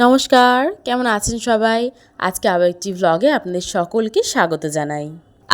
নমস্কার কেমন আছেন সবাই? আজকে আবার একটি ভ্লগে আপনাদের সকলকে স্বাগত জানাই।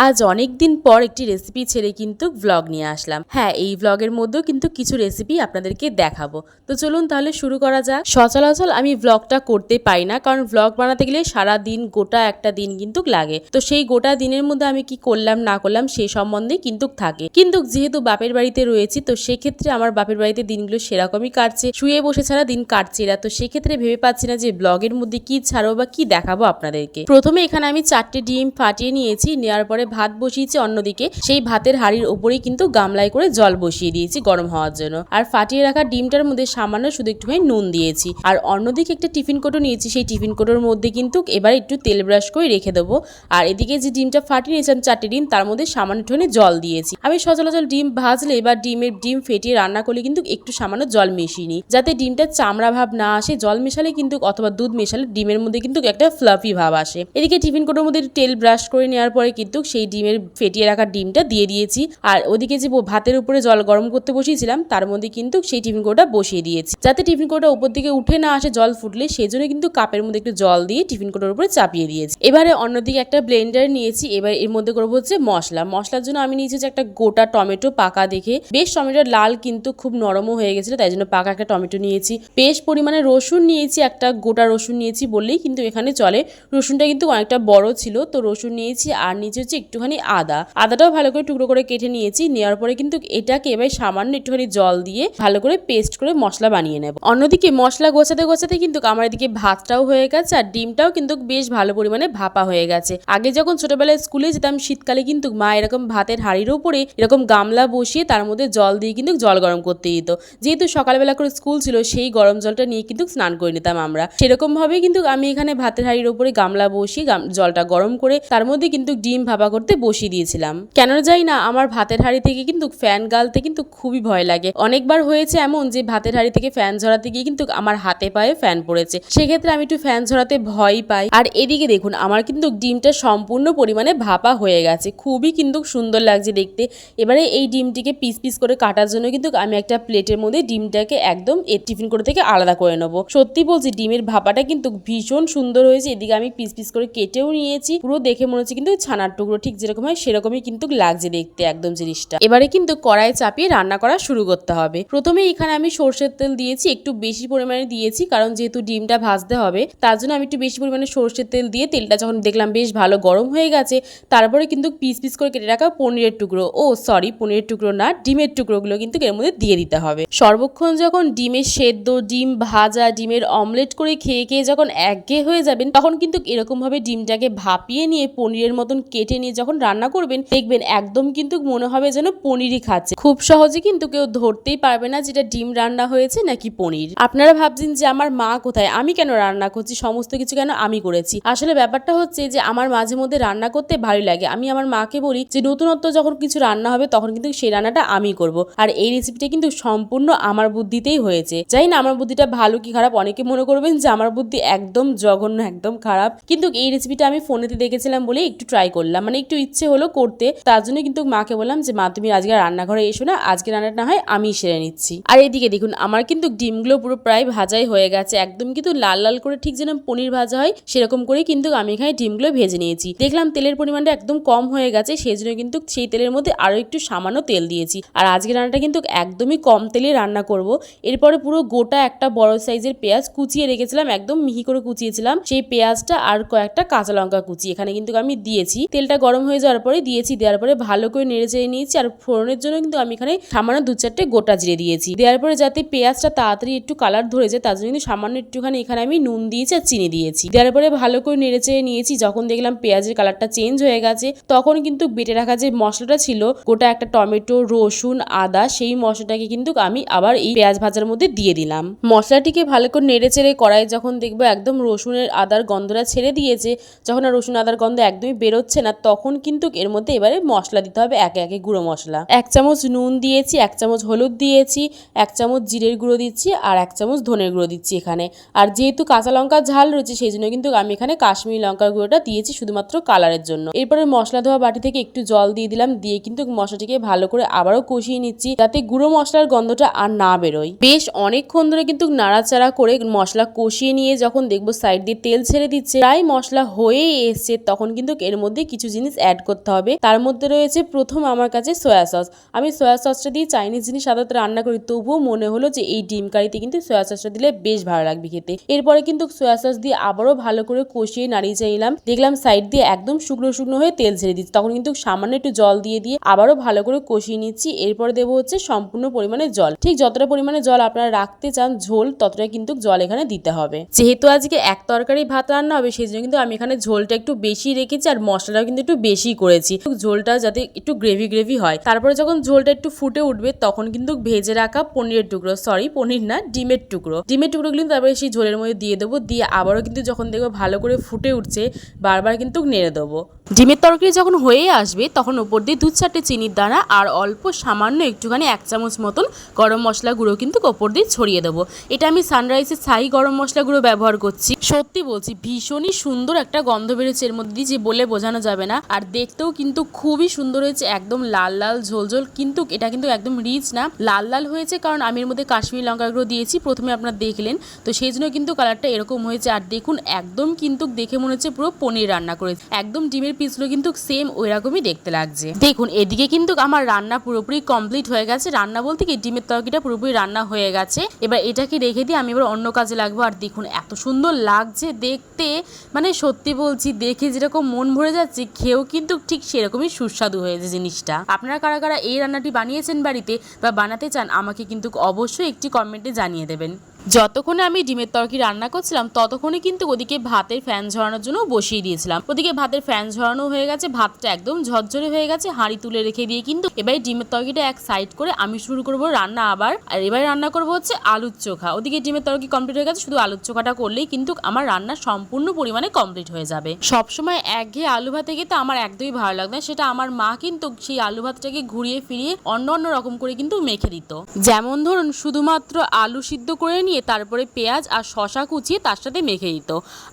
আজ অনেক দিন পর একটি রেসিপি ছেড়ে কিন্তু ভ্লগ নিয়ে আসলাম। হ্যাঁ এই ভ্লগের মধ্যেও কিন্তু কিছু রেসিপি আপনাদেরকে দেখাবো। তো চলুন তাহলে শুরু করা যাক। সচরাচর আমি ভ্লগটা করতে পাই না, কারণ ভ্লগ বানাতে গেলে সারা দিন গোটা একটা দিন কিন্তু লাগে। তো সেই গোটা দিনের মধ্যে আমি কি করলাম, না করলাম সেই সম্বন্ধে কিন্তু থাকে। কিন্তু যেহেতু বাপের বাড়িতে রয়েছি, তো সেক্ষেত্রে আমার বাপের বাড়িতে দিনগুলো সেরকমই কাটছে। শুয়ে বসে ছাড়া দিন কাটছে না। তো সেক্ষেত্রে ভেবে পাচ্ছি না যে ব্লগের মধ্যে কি ছাড়বো বা কি দেখাবো আপনাদেরকে। প্রথমে এখানে আমি চারটে ডিম ফাটিয়ে নিয়েছি। নেওয়ার পরে ভাত বসিয়েছি অন্যদিকে, সেই ভাতের হাড়ির ওপরেই কিন্তু গামলায় করে জল বসিয়ে দিয়েছি গরম হওয়ার জন্য। আর ফাটিয়ে রাখা ডিমটার মধ্যে সামান্য শুধু একটুখানি নুন দিয়েছি। আর অন্যদিকে একটা টিফিন কোটো নিয়েছি, সেই টিফিন কোটোর মধ্যে কিন্তু এবার একটু তেল ব্রাশ করে রেখে দেবো। আর এদিকে যে ডিমটা ফাটিয়ে নিয়েছিলাম চারটে ডিম, তার মধ্যে সামান্য একটুখানি জল দিয়েছি। আমি সচরাচর ডিম ভাজলে বা ডিমের ডিম ফেটিয়ে রান্না করলে কিন্তু একটু সামান্য জল মিশিয়ে নিই। যাতে ডিমটা চামড়া ভাব না আসে, জল মেশালে কিন্তু অথবা দুধ মেশালে ডিমের মধ্যে কিন্তু একটা ফ্লাফি ভাব আসে। এদিকে টিফিন কোটোর মধ্যে তেল ব্রাশ করে নেওয়ার পরে কিন্তু সেই ডিমের ফেটিয়ে রাখা ডিমটা দিয়ে দিয়েছি। আর ওদিকে যে ভাতের উপরে জল গরম করতে বসিয়েছিলাম, তার মধ্যে কিন্তু সেই টিফিন কোটা বসিয়ে দিয়েছি। যাতে টিফিন কোটা উপর দিকে উঠে না আসে জল ফুটলে সেই জন্য কিন্তু কাপের মধ্যে একটু জল দিয়ে টিফিন কোটার উপরে চাপিয়ে দিয়েছি। এবারে অন্যদিকে একটা ব্লেন্ডার নিয়েছি, এবার এর মধ্যে করব হচ্ছে মশলা। মশলার জন্য আমি নিয়েছি একটা গোটা টমেটো পাকা দেখে। বেশ টমেটো লাল কিন্তু খুব নরমও হয়ে গেছিল, তাই জন্য পাকা একটা টমেটো নিয়েছি। বেশ পরিমাণে রসুন নিয়েছি, একটা গোটা রসুন নিয়েছি বললেই কিন্তু এখানে চলে। রসুনটা কিন্তু অনেকটা বড় ছিল, তো রসুন নিয়েছি আর নিচে হচ্ছে একটুখানি আদা। আদাটাও ভালো করে টুকরো করে কেটে নিয়েছি। নেওয়ার পরে কিন্তু এটাকে এবার সামান্য একটুখানি জল দিয়ে ভালো করে পেস্ট করে মশলা বানিয়ে নেব। অন্যদিকে মশলা গোছাতে গোছাতে কিন্তু আমার এদিকে ভাতটাও হয়ে গেছে আর ডিমটাও কিন্তু বেশ ভালো পরিমাণে ভাপা হয়ে গেছে। আগে যখন ছোটবেলায় স্কুলে যেতাম, শীতকালে কিন্তু মা এরকম ভাতের হাঁড়ির উপরে এরকম গামলা বসিয়ে তার মধ্যে জল দিয়ে কিন্তু জল গরম করতে দিত। যেহেতু সকালবেলা করে স্কুল ছিল, সেই গরম জলটা নিয়ে কিন্তু স্নান করে নিতাম আমরা। সেরকম ভাবে কিন্তু আমি এখানে ভাতের হাঁড়ির উপরে গামলা বসিয়ে জলটা গরম করে তার মধ্যে কিন্তু ডিম ভাপা করতে বসিয়ে দিয়েছিলাম। কেন যাই না, আমার ভাতের হাঁড়ি থেকে কিন্তু ফ্যান গালতে কিন্তু খুবই ভয় লাগে। অনেকবার হয়েছে এমন যে, ভাতের হাঁড়ি থেকে ফ্যান ঝরাতে গিয়ে কিন্তু আমার হাতে পায়ে ফ্যান পড়েছে। সেক্ষেত্রে আমি একটু ফ্যান ঝরাতে ভয় পাই। আর এদিকে দেখুন, আমার কিন্তু ডিমটা সম্পূর্ণ পরিমাণে ভাপা হয়ে গেছে। খুবই কিন্তু সুন্দর লাগছে দেখতে। এবারে এই ডিমটিকে পিস পিস করে কাটার জন্য কিন্তু আমি একটা প্লেটের মধ্যে ডিমটাকে একদম এ টিফিন করে থেকে আলাদা করে নেব। সত্যি বলছি, ডিমের ভাপাটা কিন্তু ভীষণ সুন্দর হয়েছে। এদিকে আমি পিস পিস করে কেটেও নিয়েছি। পুরো দেখে মনে হচ্ছে কিন্তু ছানার টুকরো ঠিক যেরকম হয়, সেরকমই কিন্তু লাগছে দেখতে একদম জিনিসটা। এবারে কিন্তু কড়াই চাপিয়ে রান্না করা শুরু করতে হবে। প্রথমে এখানে আমি সর্ষের তেল দিয়েছি, একটু বেশি পরিমাণে দিয়েছি, কারণ যেহেতু ডিমটা ভাজতে হবে, তার জন্য আমি একটু বেশি পরিমাণে সর্ষের তেল দিয়ে তেলটা যখন দেখলাম বেশ ভালো গরম হয়ে গেছে, তারপরে কিন্তু পিস পিস করে কেটে রাখা পনিরের টুকরো। ও, সরি, পনিরের টুকরো না, ডিমের টুকরোগুলো কিন্তু এর মধ্যে দিয়ে দিতে হবে। সর্বক্ষণ যখন ডিমের সেদ্ধ, ডিম ভাজা, ডিমের অমলেট করে খেয়ে খেয়ে যখন একঘেয়ে হয়ে যাবেন, তখন কিন্তু এরকমভাবে ডিমটাকে ভাপিয়ে নিয়ে পনিরের মতন কেটে নিয়ে যখন রান্না করবেন, দেখবেন একদম কিন্তু মনে হবে যেন পনিরই খাচ্ছে। খুব সহজে কিন্তু কেউ ধরতেই পারবে না যেটা ডিম রান্না হয়েছে নাকি পনির। আপনারা ভাবছেন যে আমার মা কোথায়? আমি কেন রান্না করছি? সমস্ত কিছু কেন আমি করেছি? আসলে ব্যাপারটা হচ্ছে যে আমার মাঝে মধ্যে রান্না করতে ভালো লাগে। আমি আমার মাকে বলি যে, নতুনত্ব যখন কিছু রান্না হবে, তখন কিন্তু সেই রান্নাটা আমি করব। আর এই রেসিপিটা কিন্তু সম্পূর্ণ আমার বুদ্ধিতেই হয়েছে। যাই না, আমার বুদ্ধিটা ভালো কি খারাপ? অনেকে মনে করবেন যে, আমার বুদ্ধি একদম জঘন্য, একদম খারাপ। কিন্তু এই রেসিপিটা আমি ফোনেতে দেখেছিলাম বলে একটু ট্রাই করলাম। মানে একটু ইচ্ছে হলো করতে, তার জন্য কিন্তু মাকে বললাম যে, মা, তুমি আজকে রান্নাঘরে এসো না, আজকে রান্নাটা না হয় আমি সেরে নিচ্ছি। আর এদিকে দেখুন, আমার কিন্তু ডিমগুলো পুরো প্রায় ভাজাই হয়ে গেছে, একদম কিন্তু লাল লাল করে ঠিক যেন পনির ভাজা হয়, সেরকম করে কিন্তু আমি এখানে ডিমগুলো ভেজে নিয়েছি। দেখলাম তেলের পরিমাণটা একদম কম হয়ে গেছে সেই জন্য কিন্তু সেই তেলের মধ্যে আরও একটু সামান্য তেল দিয়েছি। আর আজকে রান্নাটা কিন্তু একদমই কম তেলে রান্না করব। এরপরে পুরো গোটা একটা বড় সাইজের পেঁয়াজ কুচিয়ে রেখেছিলাম, একদম মিহি করে কুচিয়েছিলাম। সেই পেঁয়াজটা আর কয়েকটা কাঁচা লঙ্কা কুচি এখানে কিন্তু আমি দিয়েছি। তেলটা গরম হয়ে যাওয়ার পরে দিয়েছি, দেওয়ার পরে ভালো করে নেড়ে চেড়ে নিয়েছি আর ফোড়নের জন্য কিন্তু আমি এখানে সামান্য দু চারটে গোটা জিরে দিয়েছি। দেওয়ার পরে যাতে পেঁয়াজটা তাড়াতাড়ি একটু কালার ধরে যায়, তার জন্য কিন্তু সামান্য একটুখানি এখানে আমি নুন দিয়েছি আর চিনি দিয়েছি। দেওয়ার পরে ভালো করে নেড়ে চেড়ে নিয়েছি, যখন দেখলাম পেঁয়াজের কালারটা চেঞ্জ হয়ে গেছে, তখন কিন্তু বেটে রাখা যে মশলাটা ছিল, গোটা একটা টমেটো, রসুন, আদা, সেই মশলাটাকে কিন্তু আমি আবার এই পেঁয়াজ ভাজার মধ্যে দিয়ে দিলাম। মশলাটিকে ভালো করে নেড়ে চেড়ে কড়াই যখন দেখব একদম রসুনের আদার গন্ধটা ছেড়ে দিয়েছে, যখন আর রসুন আদার গন্ধ একদমই বেরোচ্ছে না, তখন তখন কিন্তু এর মধ্যে এবারে মশলা দিতে হবে, একে একে গুঁড়ো মশলা। এক চামচ নুন দিয়েছি, এক চামচ হলুদ দিয়েছি, এক চামচ জিরের গুঁড়ো দিচ্ছি আর এক চামচ ধনের গুঁড়ো দিচ্ছি এখানে। আর যেহেতু কাঁচা লঙ্কার ঝাল রয়েছে, সেই জন্য কিন্তু আমি এখানে কাশ্মীরি লঙ্কার গুঁড়োটা দিয়েছি শুধুমাত্র কালারের জন্য। এরপরে মশলা ধোয়া বাটি থেকে একটু জল দিয়ে দিলাম, দিয়ে কিন্তু মশলাটিকে ভালো করে আবারও কষিয়ে নিচ্ছি যাতে গুঁড়ো মশলার গন্ধটা আর না বেরোয়। বেশ অনেকক্ষণ ধরে কিন্তু নাড়াচাড়া করে মশলা কষিয়ে নিয়ে যখন দেখব সাইড দিয়ে তেল ছেড়ে দিচ্ছে, প্রায় মশলা হয়েই এসছে, তখন কিন্তু এর মধ্যে কিছু জিনিস অ্যাড করতে হবে। তার মধ্যে রয়েছে প্রথম আমার কাছে সয়া সস আমি সয়া সসটা দিয়ে চাইনিজ জিনিস সাধারণত রান্না করি, তবুও মনে হলো যে এই ডিম কারিতে কিন্তু সয়া সসটা দিলে বেশ ভালো লাগবে খেতে। এরপরে কিন্তু সয়া সস দিয়ে আবারও ভালো করে কষিয়ে নাড়িয়ে চাইলাম দেখলাম সাইড দিয়ে একদম শুকনো শুকনো হয়ে তেল ছেড়ে দিচ্ছি। তখন কিন্তু সামান্য একটু জল দিয়ে দিয়ে আবারও ভালো করে কষিয়ে নিচ্ছি। এরপরে দেবো হচ্ছে সম্পূর্ণ পরিমাণে জল। ঠিক যতটা পরিমাণে জল আপনারা রাখতে চান, ঝোল ততটাই কিন্তু জল এখানে দিতে হবে। যেহেতু আজকে এক তরকারি ভাত রান্না হবে, সেই জন্য কিন্তু আমি এখানে ঝোলটা একটু বেশি রেখেছি আর মশলাটাও কিন্তু একটু বেশি করেছি। ঝোলটা যাতে একটু গ্রেভি গ্রেভি হয়। তারপরে যখন ঝোলটা একটু ফুটে উঠবে, তখন কিন্তু ভেজে রাখা পনিরের টুকরো সরি পনির না, ডিমের টুকরো। ডিমের টুকরো কিন্তু তারপরে সেই ঝোলের মধ্যে দিয়ে দেবো। দিয়ে আবারও কিন্তু যখন দেখব ভালো করে ফুটে উঠছে, বারবার কিন্তু নেড়ে দেবো। ডিমের তরকারি যখন হয়ে আসবে, তখন ওপর দিয়ে দু চারটে চিনির দানা আর অল্প সামান্য একটুখানি এক চামচ মতন গরম মশলা গুঁড়ো কিন্তু ওপর দিয়ে ছড়িয়ে দেবো। এটা আমি সানরাইসের ছাই গরম মশলা গুঁড়ো ব্যবহার করছি। সত্যি বলছি, ভীষণই সুন্দর একটা গন্ধ বেরোচ্ছে। এর মধ্যে দিয়ে যে বলে বোঝানো যাবে না। আর দেখতেও কিন্তু খুবই সুন্দর হয়েছে, একদম লাল লাল ঝোলঝোল কিন্তু এটা কিন্তু একদম রিচ না, লাল লাল হয়েছে কারণ আমি এর মধ্যে কাশ্মীরি লঙ্কা গুঁড়ো দিয়েছি, প্রথমে আপনারা দেখলেন। তো সেই জন্য কিন্তু কালারটা এরকম হয়েছে। আর দেখুন, একদম কিন্তু দেখে মনে হচ্ছে পুরো পনির রান্না করেছে একদম ডিমের পিসগুলো কিন্তু সেম ওই রকমই দেখতে লাগছে। দেখুন, এদিকে কিন্তু আমার রান্না পুরোপুরি কমপ্লিট হয়ে গেছে। রান্না বলতে কি, ডিমের তরকারিটা পুরোপুরি রান্না হয়ে গেছে। এবার এটাকে রেখে দিয়ে আমি এবার অন্য কাজে লাগবো। আর দেখুন, এত সুন্দর লাগছে দেখতে। মানে সত্যি বলছি, দেখে যেরকম মন ভরে যাচ্ছে খেয়েও কিন্তু ঠিক সেরকমই সুস্বাদু হয়েছে জিনিসটা। আপনারা কারা কারা এই রান্নাটি বানিয়েছেন বাড়িতে বা বানাতে চান, আমাকে কিন্তু অবশ্যই একটি কমেন্টে জানিয়ে দেবেন। যতক্ষণে আমি ডিমের তরকারি রান্না করছিলাম, ততক্ষণে কিন্তু ওদিকে ভাতের ফ্যান ঝরানোর জন্য বসিয়ে দিয়েছিলাম। ওদিকে ভাতের ফ্যান ঝরানো হয়ে গেছে, ভাতটা একদম ঝরঝরে হয়ে গেছে, হাঁড়ি তুলে রেখে দিয়ে কিন্তু এবারে ডিমের তরকারিটা এক সাইড করে আমি শুরু করব রান্না আবার। আর এবার রান্না করব হচ্ছে আলুর চোখা। ওদিকে ডিমের তরকারি কমপ্লিট হয়ে গেছে, শুধু আলুর চোখাটা করলেই কিন্তু আমার রান্না সম্পূর্ণ পরিমাণে কমপ্লিট হয়ে যাবে। সবসময় একঘেয়ে আলু ভাতে খেতে আমার একদমই ভালো লাগবে না, সেটা আমার মা কিন্তু সেই আলু ভাতটাকে ঘুরিয়ে ফিরিয়ে অন্য অন্য রকম করে কিন্তু মেখে দিত। যেমন ধরুন, শুধুমাত্র আলু সিদ্ধ করে নিয়ে তারপরে পেঁয়াজ আর শশা কুচিয়ে তার সাথে মেখে দিত।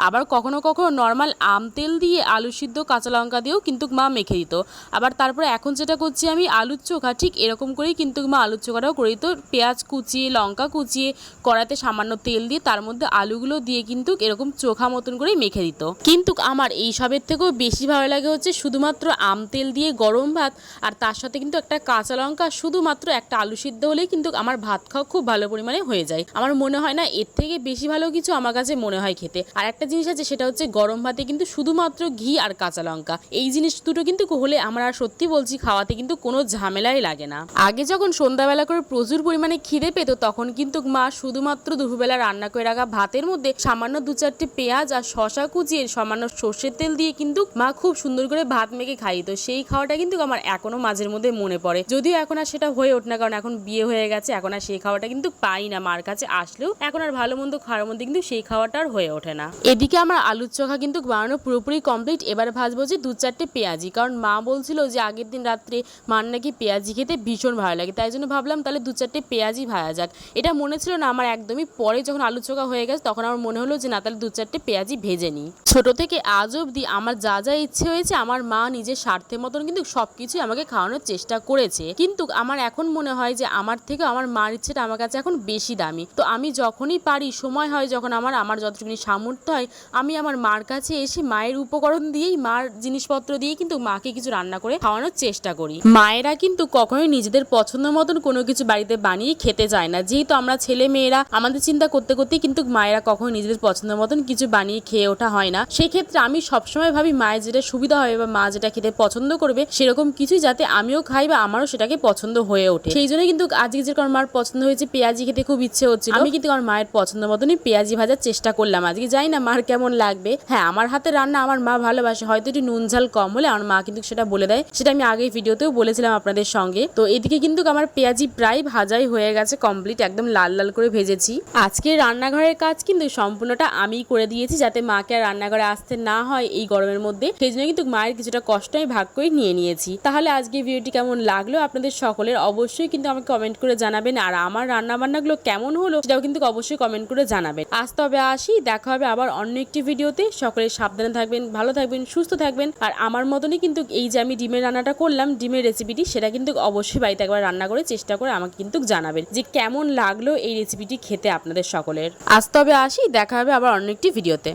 আবার কখনো কখনো নর্মাল আম তেল দিয়ে আলু সিদ্ধ কাঁচা লঙ্কা দিয়েও কিন্তু মা মেখে দিত। আবার তারপরে এখন যেটা করছি আমি, আলুর চোখা, ঠিক এরকম করেই কিন্তু মা আলুর চোখাটাও করে দিত। পেঁয়াজ কুচিয়ে, লঙ্কা কুচিয়ে কড়াতে সামান্য তেল দিয়ে তার মধ্যে আলুগুলো দিয়ে কিন্তু এরকম চোখা মতন করেই মেখে দিত। কিন্তু আমার এই সবের থেকেও বেশি ভালো লাগে হচ্ছে শুধুমাত্র আম তেল দিয়ে গরম ভাত আর তার সাথে কিন্তু একটা কাঁচা লঙ্কা, শুধুমাত্র একটা আলু সিদ্ধ হলেই কিন্তু আমার ভাত খাওয়া খুব ভালো পরিমাণে হয়ে যায়। আমার মনে হয় না, এর থেকে বেশি ভালো কিছু আমার কাছে মনে হয় খেতে। আর একটা জিনিস আছে, সেটা হচ্ছে গরম ভাতে কিন্তু শুধুমাত্র ঘি আর কাঁচা লঙ্কা। এই জিনিস দুটো কিন্তু হলে আমরা আর সত্যি বলছি, খাওয়াতে কিন্তু কোনো ঝামেলাই লাগে না। আগে যখন সন্ধ্যাবেলা করে প্রচুর পরিমাণে খিদে পেত, তখন কিন্তু মা শুধুমাত্র দুপুরবেলা রান্না করে রাখা ভাতের মধ্যে সামান্য দু চারটে পেঁয়াজ আর শশা কুচিয়ে সামান্য সর্ষের তেল দিয়ে কিন্তু মা খুব সুন্দর করে ভাত মেখে খাইতো সেই খাওয়াটা কিন্তু আমার এখনও মাঝের মধ্যে মনে পড়ে। যদিও এখন আর সেটা হয়ে ওঠে না, কারণ এখন বিয়ে হয়ে গেছে, এখন আর সেই খাওয়াটা কিন্তু পাই না। মার কাছে আসলেও এখন আর ভালো মন্দ খাওয়ার মধ্যে কিন্তু সেই খাওয়াটা আর হয়ে ওঠে না। এদিকে আমার আলুর চোখা কিন্তু বানানো পুরোপুরি কমপ্লিট এবার ভাজবো যে দু চারটে পেঁয়াজি। কারণ মা বলছিল যে আগের দিন রাত্রে মার নাকি পেঁয়াজি খেতে ভীষণ ভালো লাগে, তাই জন্য ভাবলাম তাহলে দু চারটে পেঁয়াজি ভাজা যাক। এটা মনে ছিল না, আমার একদমই পরে যখন আলু চোখা হয়ে গেছে তখন আমার মনে হলো যে না, তাহলে দু চারটে পেঁয়াজি ভেজে নিই। ছোট থেকে আজ অবধি আমার যা যা ইচ্ছে হয়েছে, আমার মা নিজের স্বার্থের মতন কিন্তু সব কিছুই আমাকে খাওয়ানোর চেষ্টা করেছে। কিন্তু আমার এখন মনে হয় যে আমার থেকে আমার মার ইচ্ছেটা আমার কাছে এখন বেশি দামি। তো আমি যখনই পারি, সময় হয় যখন আমার আমার যতটুকুনি সামর্থ্য হয়, আমি আমার মার কাছে এসে মায়ের উপকরণ দিয়েই, মার জিনিসপত্র দিয়ে কিন্তু মাকে কিছু রান্না করে খাওয়ানোর চেষ্টা করি। মায়েরা কিন্তু কখনোই নিজেদের পছন্দ মতন কোনো কিছু বাড়িতে বানিয়ে খেতে যায় না। যেহেতু আমরা ছেলে মেয়েরা, আমাদের চিন্তা করতে করতেই কিন্তু মায়েরা কখনো নিজেদের পছন্দ মতন কিছু বানিয়ে খেয়ে ওঠা হয় না। সেক্ষেত্রে আমি সবসময় ভাবি, মায়ের যেটা সুবিধা হবে বা মা যেটা খেতে পছন্দ করবে, সেরকম কিছুই যাতে আমিও খাই বা আমারও সেটাকে পছন্দ হয়ে ওঠে। সেই জন্য কিন্তু আজকে যে কারণ মার পছন্দ হয়েছে, পেঁয়াজি খেতে খুব ইচ্ছে হচ্ছিল। আমি কিন্তু আমার মায়ের পছন্দ মতনই পেঁয়াজি ভাজার চেষ্টা করলাম আজকে। জানি না মার কেমন লাগবে। হ্যাঁ আমার হাতে রান্না আমার মা ভালোবাসে। হয়তো একটু নুন ঝাল কম হলে আমার মা কিন্তু সেটা বলে দেয়। সেটা আমি আগেই ভিডিওতেও বলেছিলাম আপনাদের সঙ্গে। তো এদিকে কিন্তু আমার পেঁয়াজি প্রায় ভাজাই হয়ে গেছে কমপ্লিট একদম লাল লাল করে ভেজেছি। আজকে রান্নাঘরের কাজ কিন্তু সম্পূর্ণটা আমিই করে দিয়েছি যাতে মাকে আর রান্নাঘরে আসতে না হয় এই গরমের মধ্যে। সেই জন্য কিন্তু মায়ের কিছুটা কষ্ট আমি ভাগ করে নিয়ে নিয়েছি। তাহলে আজকে ভিডিওটি কেমন লাগল আপনাদের সকলের অবশ্যই কিন্তু আমাকে কমেন্ট করে জানাবেন। আর আমার রান্না বান্নাগুলো কেমন হলো সেটাও কিন্তু অবশ্যই কমেন্ট করে জানাবেন। আজ তবে আসি, দেখা হবে আবার অন্য একটি ভিডিওতে। সকলে সাবধানে থাকবেন, ভালো থাকবেন, সুস্থ থাকবেন। আর আমার মতনই কিন্তু এই যে আমি ডিমের রান্নাটা করলাম, ডিমের রেসিপিটি সেটা কিন্তু অবশ্যই বাড়িতে একবার রান্না করে চেষ্টা করে আমাকে কিন্তু জানাবেন যে কেমন লাগল এই রেসিপিটি খেতে আপনাদের সকলের। আজ তবে আসি, দেখা হবে আবার অন্য একটি ভিডিওতে।